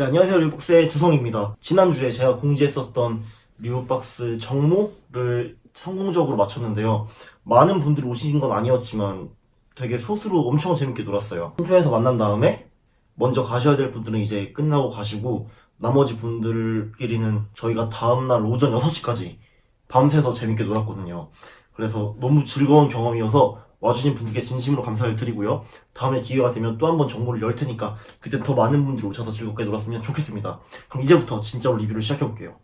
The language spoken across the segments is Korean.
네, 안녕하세요. 리북스의 두성입니다. 지난주에 제가 공지했었던 리북박스 정모를 성공적으로 마쳤는데요. 많은 분들이 오신 건 아니었지만 되게 소수로 엄청 재밌게 놀았어요. 홍조에서 만난 다음에 먼저 가셔야 될 분들은 이제 끝나고 가시고 나머지 분들끼리는 저희가 다음날 오전 6시까지 밤새서 재밌게 놀았거든요. 그래서 너무 즐거운 경험이어서 와주신 분들께 진심으로 감사를 드리고요. 다음에 기회가 되면 또 한 번 정보를 열 테니까 그때 더 많은 분들이 오셔서 즐겁게 놀았으면 좋겠습니다. 그럼 이제부터 진짜로 리뷰를 시작해볼게요.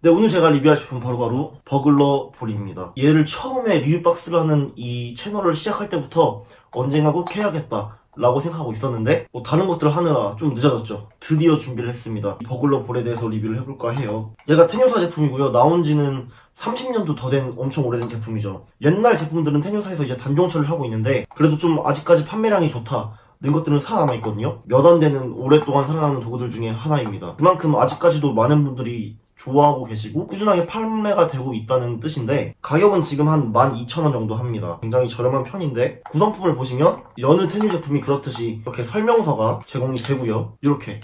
네, 오늘 제가 리뷰할 제품 바로바로 버글러 볼입니다. 얘를 처음에 리뷰박스라는 이 채널을 시작할 때부터 언젠가 꼭 해야겠다. 라고 생각하고 있었는데 뭐 다른 것들을 하느라 좀 늦어졌죠. 드디어 준비를 했습니다. 이 버글러 볼에 대해서 리뷰를 해볼까 해요. 얘가 테뉴사 제품이고요. 나온 지는 30년도 더 된 엄청 오래된 제품이죠. 옛날 제품들은 테뉴사에서 이제 단종처를 하고 있는데 그래도 좀 아직까지 판매량이 좋다. 는 것들은 살아남아 있거든요. 몇 안 되는 오랫동안 살아남은 도구들 중에 하나입니다. 그만큼 아직까지도 많은 분들이 좋아하고 계시고 꾸준하게 판매가 되고 있다는 뜻인데 가격은 지금 한 12,000원 정도 합니다. 굉장히 저렴한 편인데 구성품을 보시면 여느 테뉴 제품이 그렇듯이 이렇게 설명서가 제공이 되고요. 이렇게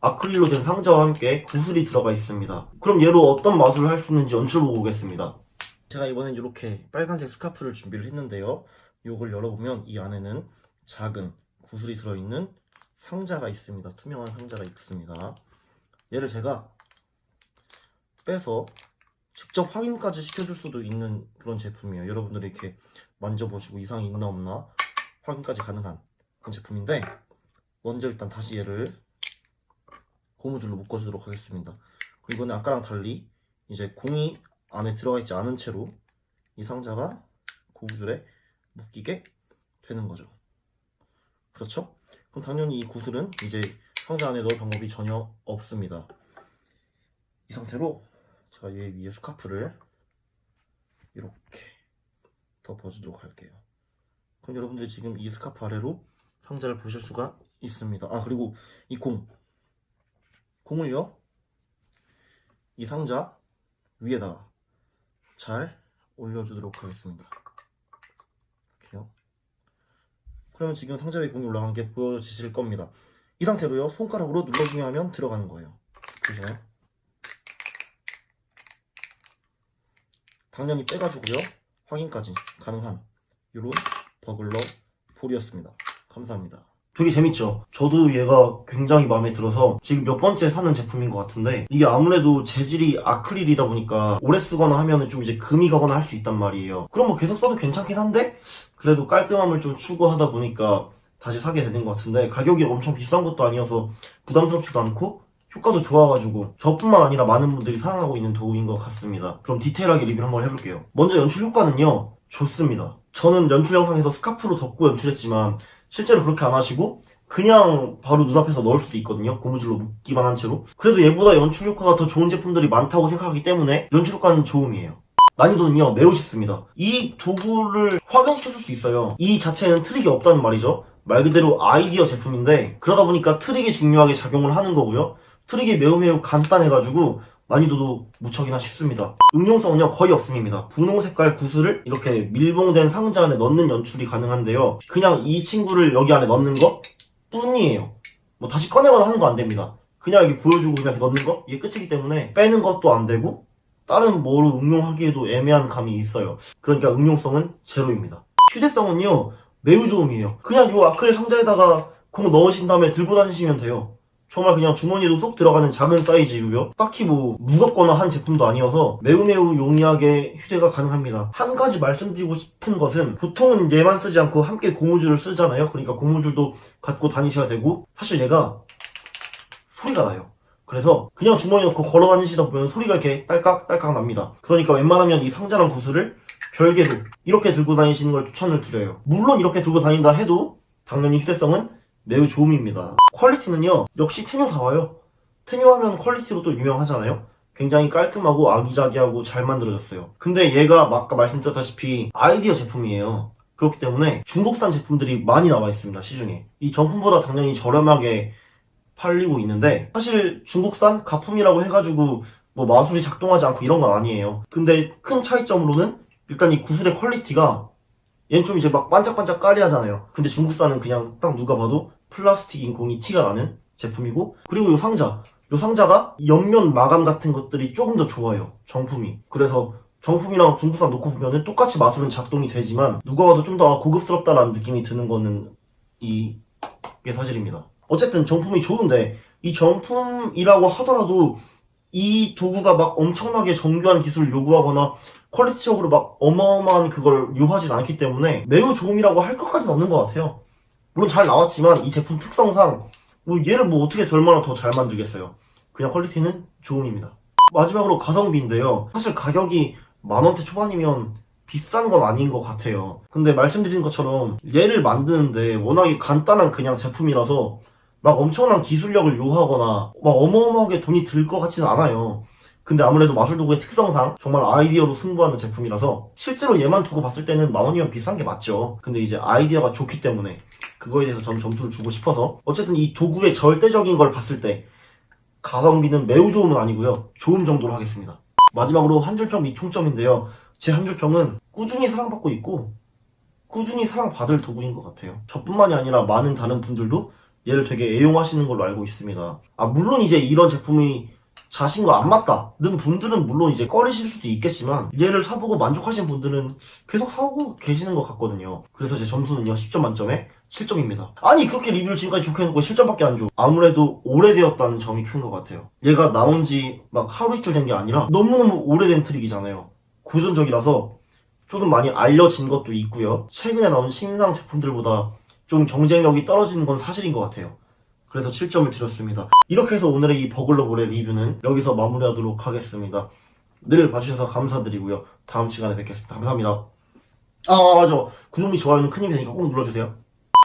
아크릴로 된 상자와 함께 구슬이 들어가 있습니다. 그럼 얘로 어떤 마술을 할 수 있는지 연출 보고 오겠습니다. 제가 이번엔 이렇게 빨간색 스카프를 준비를 했는데요. 이걸 열어보면 이 안에는 작은 구슬이 들어있는 상자가 있습니다. 투명한 상자가 있습니다. 얘를 제가 빼서 직접 확인까지 시켜줄 수도 있는 그런 제품이에요. 여러분들이 이렇게 만져보시고 이상이 있나 없나 확인까지 가능한 그런 제품인데 먼저 일단 다시 얘를 고무줄로 묶어주도록 하겠습니다. 그리고 이거는 아까랑 달리 이제 공이 안에 들어가 있지 않은 채로 이 상자가 고무줄에 묶이게 되는 거죠. 그렇죠? 그럼 당연히 이 구슬은 이제 상자 안에 넣을 방법이 전혀 없습니다. 이 상태로 제가 얘 위에 스카프를 이렇게 덮어주도록 할게요. 그럼 여러분들이 지금 이 스카프 아래로 상자를 보실 수가 있습니다. 아 그리고 이 공, 공을요 이 상자 위에다가 잘 올려주도록 하겠습니다. 이렇게요. 그러면 지금 상자 위에 공이 올라간 게 보여지실 겁니다. 이 상태로요 손가락으로 눌러주기만 하면 들어가는 거예요. 보시나요? 당연히 빼가지고요 확인까지 가능한 이런 버글러 볼이었습니다. 감사합니다. 되게 재밌죠? 저도 얘가 굉장히 마음에 들어서 지금 몇 번째 사는 제품인 것 같은데 이게 아무래도 재질이 아크릴이다 보니까 오래 쓰거나 하면은 좀 이제 금이 가거나 할 수 있단 말이에요. 그럼 뭐 계속 써도 괜찮긴 한데 그래도 깔끔함을 좀 추구하다 보니까 다시 사게 되는 것 같은데 가격이 엄청 비싼 것도 아니어서 부담스럽지도 않고 효과도 좋아가지고 저뿐만 아니라 많은 분들이 사랑하고 있는 도구인 것 같습니다. 그럼 디테일하게 리뷰를 한번 해볼게요. 먼저 연출 효과는요 좋습니다. 저는 연출 영상에서 스카프로 덮고 연출했지만 실제로 그렇게 안 하시고 그냥 바로 눈앞에서 넣을 수도 있거든요. 고무줄로 묶기만 한 채로. 그래도 얘보다 연출 효과가 더 좋은 제품들이 많다고 생각하기 때문에 연출 효과는 좋음이에요. 난이도는요 매우 쉽습니다. 이 도구를 확인시켜줄 수 있어요. 이 자체에는 트릭이 없다는 말이죠. 말 그대로 아이디어 제품인데 그러다 보니까 트릭이 중요하게 작용을 하는 거고요. 트릭이 매우 매우 간단해가지고 난이도도 무척이나 쉽습니다. 응용성은요 거의 없습니다. 분홍 색깔 구슬을 이렇게 밀봉된 상자 안에 넣는 연출이 가능한데요. 그냥 이 친구를 여기 안에 넣는 것 뿐이에요. 뭐 다시 꺼내거나 하는 거 안 됩니다. 그냥 이렇게 보여주고 그냥 이렇게 넣는 거 이게 끝이기 때문에 빼는 것도 안 되고 다른 뭐로 응용하기에도 애매한 감이 있어요. 그러니까 응용성은 제로입니다. 휴대성은요 매우 좋음이에요. 그냥 이 아크릴 상자에다가 공 넣으신 다음에 들고 다니시면 돼요. 정말 그냥 주머니도 쏙 들어가는 작은 사이즈이고요. 딱히 뭐 무겁거나 한 제품도 아니어서 매우 매우 용이하게 휴대가 가능합니다. 한 가지 말씀드리고 싶은 것은 보통은 얘만 쓰지 않고 함께 고무줄을 쓰잖아요. 그러니까 고무줄도 갖고 다니셔야 되고 사실 얘가 소리가 나요. 그래서 그냥 주머니 넣고 걸어 다니시다 보면 소리가 이렇게 딸깍딸깍 납니다. 그러니까 웬만하면 이 상자랑 구슬을 별개로 이렇게 들고 다니시는 걸 추천을 드려요. 물론 이렇게 들고 다닌다 해도 당연히 휴대성은 매우 좋음입니다. 퀄리티는요, 역시 테뉴다워요. 테뉴 하면 퀄리티로 또 유명하잖아요. 굉장히 깔끔하고 아기자기하고 잘 만들어졌어요. 근데 얘가 아까 말씀드렸다시피 아이디어 제품이에요. 그렇기 때문에 중국산 제품들이 많이 나와 있습니다, 시중에. 이 정품보다 당연히 저렴하게 팔리고 있는데, 사실 중국산 가품이라고 해가지고 뭐 마술이 작동하지 않고 이런 건 아니에요. 근데 큰 차이점으로는 일단 이 구슬의 퀄리티가 얘는 좀 이제 막 반짝반짝 까리하잖아요. 근데 중국산은 그냥 딱 누가 봐도 플라스틱인 공이 티가 나는 제품이고 그리고 요 상자 요 상자가 옆면 마감 같은 것들이 조금 더 좋아요. 정품이. 그래서 정품이랑 중국산 놓고 보면은 똑같이 마술은 작동이 되지만 누가 봐도 좀 더 고급스럽다라는 느낌이 드는 거는 이게 사실입니다. 어쨌든 정품이 좋은데 이 정품이라고 하더라도 이 도구가 막 엄청나게 정교한 기술을 요구하거나 퀄리티적으로 막 어마어마한 그걸 요하진 않기 때문에 매우 좋음이라고 할 것까지는 없는 것 같아요. 물론 잘 나왔지만 이 제품 특성상 뭐 얘를 뭐 어떻게 얼마나 더 잘 만들겠어요. 그냥 퀄리티는 좋음입니다. 마지막으로 가성비인데요. 사실 가격이 만 원대 초반이면 비싼 건 아닌 것 같아요. 근데 말씀드린 것처럼 얘를 만드는데 워낙에 간단한 그냥 제품이라서 막 엄청난 기술력을 요하거나 막 어마어마하게 돈이 들 것 같지는 않아요. 근데 아무래도 마술도구의 특성상 정말 아이디어로 승부하는 제품이라서 실제로 얘만 두고 봤을 때는 만 원이면 비싼 게 맞죠. 근데 이제 아이디어가 좋기 때문에 그거에 대해서 저는 점수를 주고 싶어서 어쨌든 이 도구의 절대적인 걸 봤을 때 가성비는 매우 좋음은 아니고요. 좋음 정도로 하겠습니다. 마지막으로 한 줄평 및 총점인데요. 제 한 줄평은 꾸준히 사랑받고 있고 꾸준히 사랑받을 도구인 것 같아요. 저뿐만이 아니라 많은 다른 분들도 얘를 되게 애용하시는 걸로 알고 있습니다. 아 물론 이제 이런 제품이 자신과 안 맞다는 분들은 물론 이제 꺼리실 수도 있겠지만 얘를 사보고 만족하신 분들은 계속 사오고 계시는 것 같거든요. 그래서 제 점수는요 10점 만점에 7점입니다. 아니 그렇게 리뷰를 지금까지 좋게 해놓고 7점밖에 안 줘. 아무래도 오래되었다는 점이 큰 것 같아요. 얘가 나온 지 막 하루 이틀 된 게 아니라 너무너무 오래된 트릭이잖아요. 고전적이라서 조금 많이 알려진 것도 있고요. 최근에 나온 신상 제품들보다 좀 경쟁력이 떨어지는 건 사실인 것 같아요. 그래서 7점을 드렸습니다. 이렇게 해서 오늘의 이 버글러볼의 리뷰는 여기서 마무리하도록 하겠습니다. 늘 봐주셔서 감사드리고요. 다음 시간에 뵙겠습니다. 감사합니다. 아 맞아. 구독 및 좋아요는 큰 힘이 되니까 꼭 눌러주세요.